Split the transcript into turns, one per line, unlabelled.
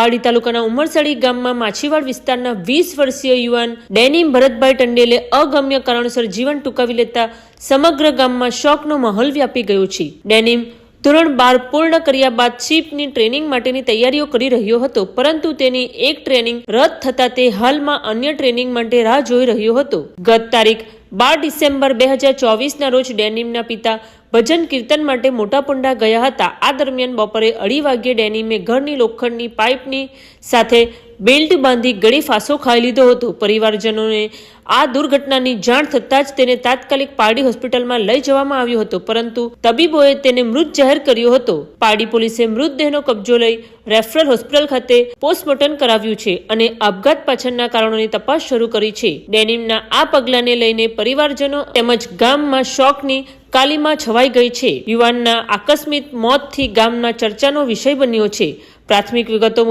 પારડી તાલુકાના ઉમરસાડી ગામમાં માછીવાડ વિસ્તારના વીસ વર્ષીય યુવાન ડેનિમ ભરતભાઈ ટંડેલે અગમ્ય કારણોસર જીવન ટૂંકાવી લેતા સમગ્ર ગામમાં શોકનો માહોલ વ્યાપી ગયો છે. ડેનિમ ધોરણ બાર પૂર્ણ કર્યા બાદ શિપની ટ્રેનિંગ માટેની તૈયારીઓ કરી રહ્યો હતો, પરંતુ તેની એક ટ્રેનિંગ રદ થતાં તે હાલમાં અન્ય ટ્રેનિંગ માટે રાહ જોઈ રહ્યો હતો. ગત તારીખ બાર ડિસેમ્બર બે હજાર ચોવીસના રોજ ડેનિમના પિતા ભજન કીર્તન માટે મોટા પુંડા ગયા હતા. આ દરમિયાન બપોરે અઢી વાગ્યે ડેનિમે ઘરની લોખંડની પાઇપની સાથે બેલ્ટ બાંધી ગળી ફાંસો ખાઈ લીધો હતો. પરિવારજનોને આ દુર્ઘટનાની જાણ થતાં જ તેને તાત્કાલિક પારડી હોસ્પિટલમાં લઈ જવામાં આવ્યો હતો, પરંતુ તબીબોએ તેને મૃત જાહેર કર્યો હતો. પારડી પોલીસે મૃતદેહનો કબજો લઈ રેફરલ હોસ્પિટલ ખાતે પોસ્ટમોર્ટમ કરાવ્યું છે અને આપઘાત પાછળના કારણોની તપાસ શરૂ કરી છે. ડેનિમના આ પગલાંને લઈને પરિવારજનો તેમજ ગામમાં શોકની કાલીમાં છવાઈ ગઈ છે. યુવાનના આકસ્મિક મોતથી ગામના ચર્ચાનો વિષય બન્યો છે. પ્રાથમિક વિગતો